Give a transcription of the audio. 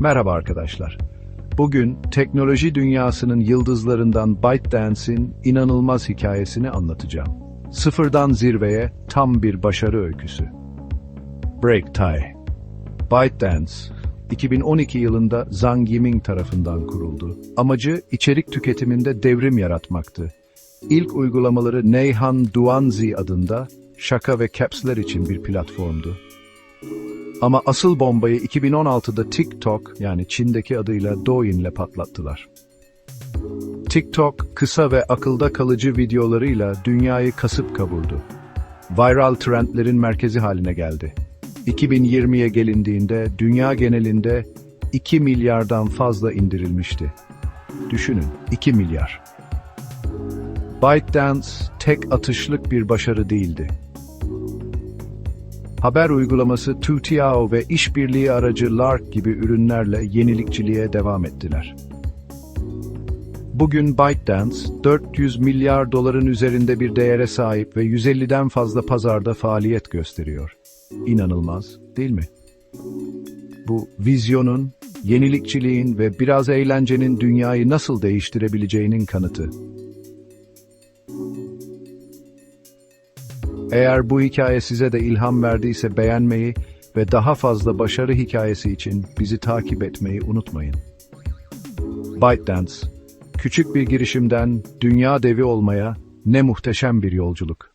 Merhaba arkadaşlar. Bugün teknoloji dünyasının yıldızlarından ByteDance'in inanılmaz hikayesini anlatacağım. Sıfırdan zirveye tam bir başarı öyküsü. BreakTie ByteDance, 2012 yılında Zhang Yiming tarafından kuruldu. Amacı içerik tüketiminde devrim yaratmaktı. İlk uygulamaları Neihan Duanzi adında şaka ve caps'ler için bir platformdu. Ama asıl bombayı 2016'da TikTok yani Çin'deki adıyla Douyin patlattılar. TikTok kısa ve akılda kalıcı videolarıyla dünyayı kasıp kavurdu. Viral trendlerin merkezi haline geldi. 2020'ye gelindiğinde dünya genelinde 2 milyardan fazla indirilmişti. Düşünün 2 milyar. ByteDance tek atışlık bir başarı değildi haber uygulaması Tutiao ve işbirliği aracı Lark gibi ürünlerle yenilikçiliğe devam ettiler. Bugün ByteDance, 400 milyar doların üzerinde bir değere sahip ve 150'den fazla pazarda faaliyet gösteriyor. İnanılmaz, değil mi? Bu vizyonun, yenilikçiliğin ve biraz eğlencenin dünyayı nasıl değiştirebileceğinin kanıtı. Eğer bu hikaye size de ilham verdiyse beğenmeyi ve daha fazla başarı hikayesi için bizi takip etmeyi unutmayın. ByteDance, küçük bir girişimden dünya devi olmaya ne muhteşem bir yolculuk.